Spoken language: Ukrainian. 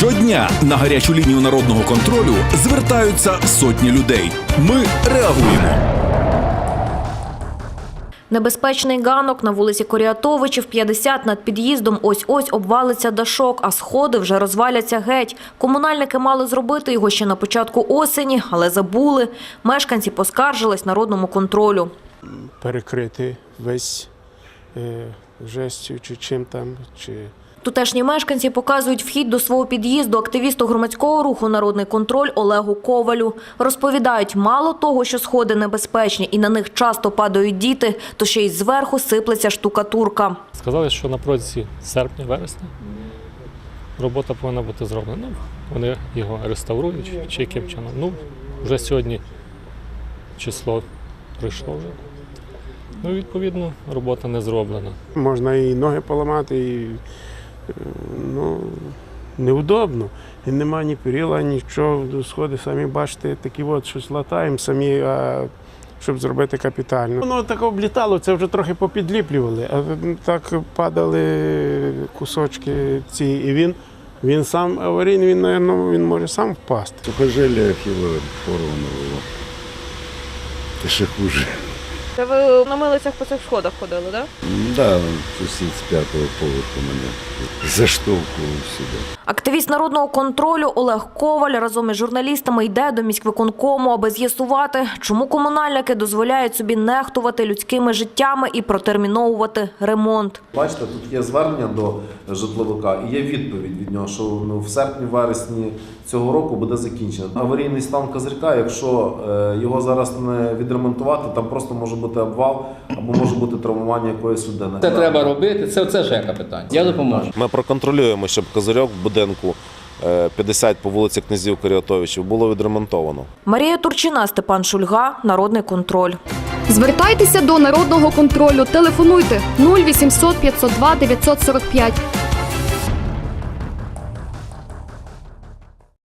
Щодня на гарячу лінію народного контролю звертаються сотні людей. Ми реагуємо. Небезпечний ганок на вулиці Коріатовичів, 50 над під'їздом ось-ось обвалиться дашок, а сходи вже розваляться геть. Комунальники мали зробити його ще на початку осені, але забули. Мешканці поскаржились народному контролю. перекрити весь е, жестю чи чим там, чи Тутешні мешканці показують вхід до свого під'їзду активісту громадського руху «Народний контроль» Олегу Ковалю. Розповідають, мало того, що сходи небезпечні і на них часто падають діти, то ще й зверху сиплеться штукатурка. Сказали, що на протязі серпня-вересня робота повинна бути зроблена. Ну, вони його реставрують чи яким чином. Ну, вже сьогодні число прийшло вже. Ну, відповідно, робота не зроблена. можна і ноги поламати, і ну, неудобно. І нема ні перила, нічого. Сходи самі бачите, такі от щось латаємо самі, а, щоб зробити капітально. Воно так облітало, це вже трохи попідліплювали, а так падали кусочки ці. І він, він сам аварійний, він, напевно, він може сам впасти. Сухожилие Ахилла порвано было. Это ще хуже. Це ви на милицях по цих сходах ходили, так? Да, сусід з п'ятого поверху мене заштовхував сюди. Активіст народного контролю Олег Коваль разом із журналістами йде до міськвиконкому, аби з'ясувати, чому комунальники дозволяють собі нехтувати людськими життями і протерміновувати ремонт. Бачите, тут є звернення до житловика і є відповідь від нього, що ну, в серпні-вересні цього року буде закінчено. Аварійний стан козирка, якщо е, його зараз не відремонтувати, там просто може бути обвал або може бути травмування якоїсь людини. Це треба робити, це, це ЖЕКа питання. Я допоможу. Ми проконтролюємо, щоб козирьок в будинку е, 50 по вулиці князів Коріатовичів було відремонтовано. Марія Турчина, Степан Шульга, Народний контроль. Звертайтеся до народного контролю. Телефонуйте 0800 502 945